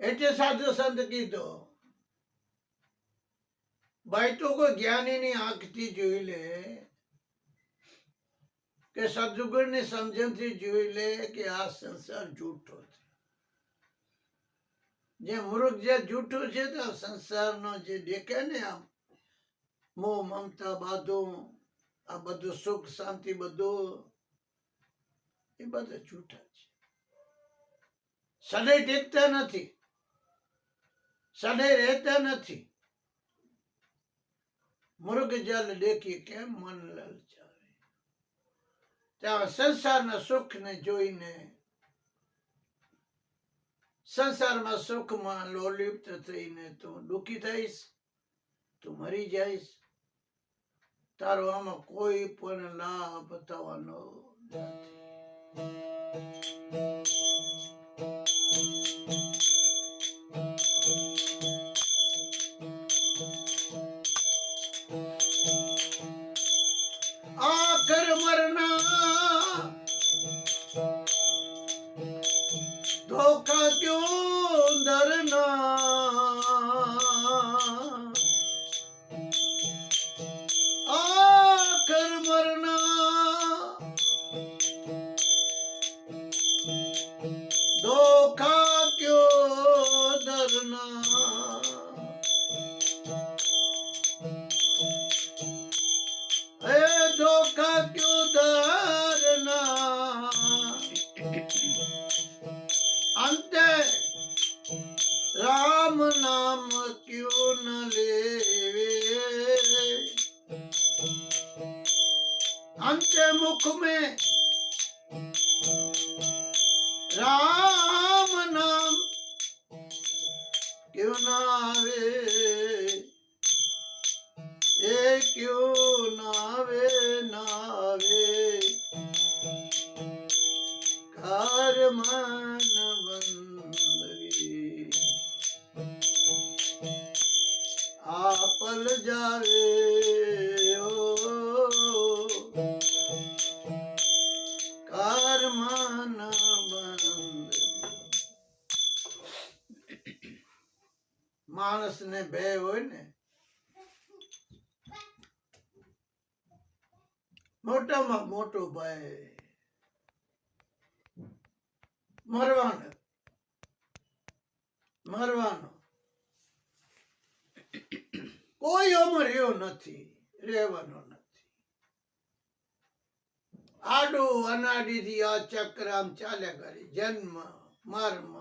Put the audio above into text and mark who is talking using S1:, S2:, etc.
S1: એટલે સાધુ સંત કીધો, ભાઈ તો કોઈ જ્ઞાનીની આંખથી જોઈ લે કે સદગુણની સમજણથી જોઈ લે કે આ સંસાર જૂઠો છે? જે મૃગ જે જૂઠું છે તો સંસારનો જે દેખે ને આમ, મોહ, મમતા, બાધો, આ બધું સુખ, શાંતિ, બધું, એ બધા જૂઠા છે. સડે ટેકતા નથી. સડે રહેતા નથી. મૃગ જલ દેખી કેમ મન લલચાવે. ત્યાં સંસારના સુખને જોઈને સંસારમાં સુખમાં લોલિપ્ત થઈને તું દુઃખી થઈશ, તું મરી જઈશ. તારો આમાં કોઈ પણ લાભ થવાનો નથી. ધોખા અંદર ડરના રામ નામ ક્યુ ન લેવે? અંતે મુખ મેં રામ નામ क्यों ना आवे ए क्यों ना आवे ना મન બંદગી માણસને બે હોય ને મોટામાં મોટો ભાઈ મરવાનો મરવાનો કોઈ અમર્યો નથી રહેવાનો નથી આડું અનાડીથી આ ચક્ર આમ ચાલ્યા કરે. જન્મ મર્મ